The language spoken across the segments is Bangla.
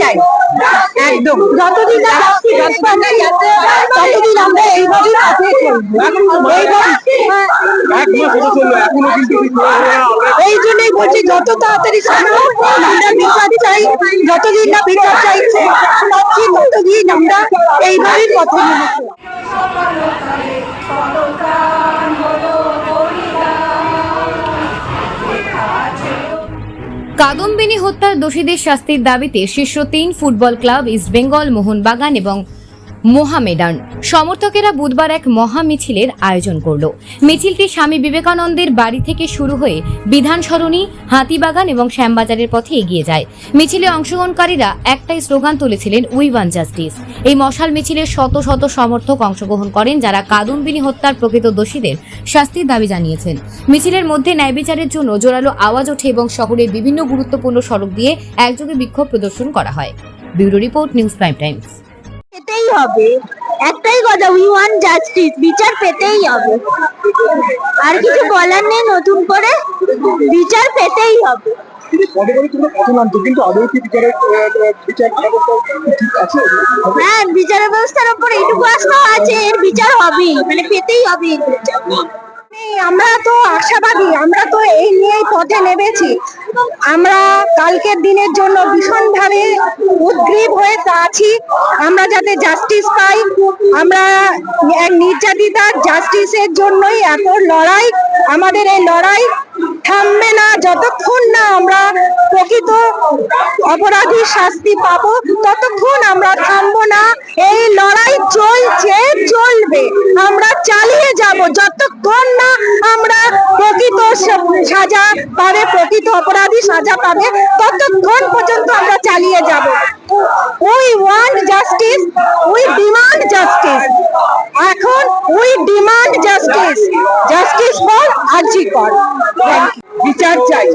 চাই একদম। যতদিন না ততদিন আমরা এইভাবেই কিছু এই জন্যই বলছি যত তাড়াতাড়ি সম্ভব আমরা বিচার চাই যতদিন না বিচার চাইছে পাচ্ছি ততদিন আমরা এইভাবেই পথে নেমেছি কাদম্বিনী হত্যার দোষীদের শাস্তির দাবিতে শীর্ষ তিন football club East Bengal Mohun Bagan এবং মোহামেডান। সমর্থকেরা বুধবার এক মহা মিছিলের আয়োজন করল। মিছিলটি স্বামী বিবেকানন্দের বাড়ি থেকে শুরু হয়ে বিধান সরণি, হাতিবাগান এবং শ্যামবাজারের পথে এগিয়ে যায়। মিছিলে অংশগ্রহণকারীরা একটাই স্লোগান তুলেছিলেন উই ওয়ান জাস্টিস। এই মশাল মিছিলে শত শত সমর্থক অংশগ্রহণ করেন যারা কাদম্বিনী হত্যার প্রকৃত দোষীদের শাস্তির দাবি জানিয়েছেন। মিছিলের মধ্যে ন্যায় বিচারের জন্য জোরালো আওয়াজ ওঠে এবং শহরের বিভিন্ন গুরুত্বপূর্ণ সড়ক দিয়ে একযোগে বিক্ষোভ প্রদর্শন করা হয়। Bureau report, News Prime Times. হবে। একটাই কথা উই ওয়ান জাস্টিস বিচার পেতেই হবে। আর কিছু বলার নেই নতুন করে বিচার পেতেই হবে। হ্যাঁ বিচার ব্যবস্থার উপর এইটুকু আস্থা আছে এর বিচার হবেই মানে পেতেই হবে আমরা তো আশাবাদী, আমরা তো এই নিয়েই পথে নেমেছি। আমরা কালকের দিনের জন্য ভীষণভাবে উদ্গ্রীব হয়ে আছি। আমরা যাতে জাস্টিস পাই, আমরা নির্যাতিতার জাস্টিসের জন্যই এত লড়াই, আমাদের এই লড়াই থামবে না, যতক্ষণ না আমরা প্রকৃত অপরাধীর শাস্তি পাবো, ততক্ষণ আমরা থামবো না। এই লড়াই চলছে, চলবে। আমরা চালিয়ে যাব। যতক্ষণ না আমরা প্রকৃত সাজা পাবে, প্রকৃত অপরাধী সাজা পাবে, ততক্ষণ পর্যন্ত আমরা চালিয়ে যাব। We want justice we demand justice. এখন we demand justice. Justice for RG Kar. বিচার চাই।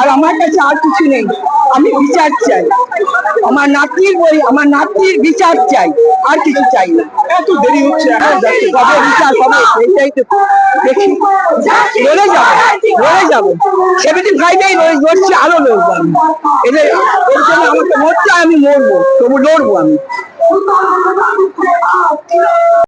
আর আমার কাছে আর কিছু নেই। আমি বিচার চাই। আমার নাতির বই আমার নাতির বিচার চাই। আর কিছু চাই না। এত দেরি হচ্ছে এখন। যাচ্ছে কবে বিচার হবে তো দেখি। লড়ে যাব লড়ে যাব। সেভেন্টি ফাইভেই লড়ছি আরও লড়বো আমি। এদের এর জন্য আমাকে মরতে আমি মরবো তবু লড়বো আমি।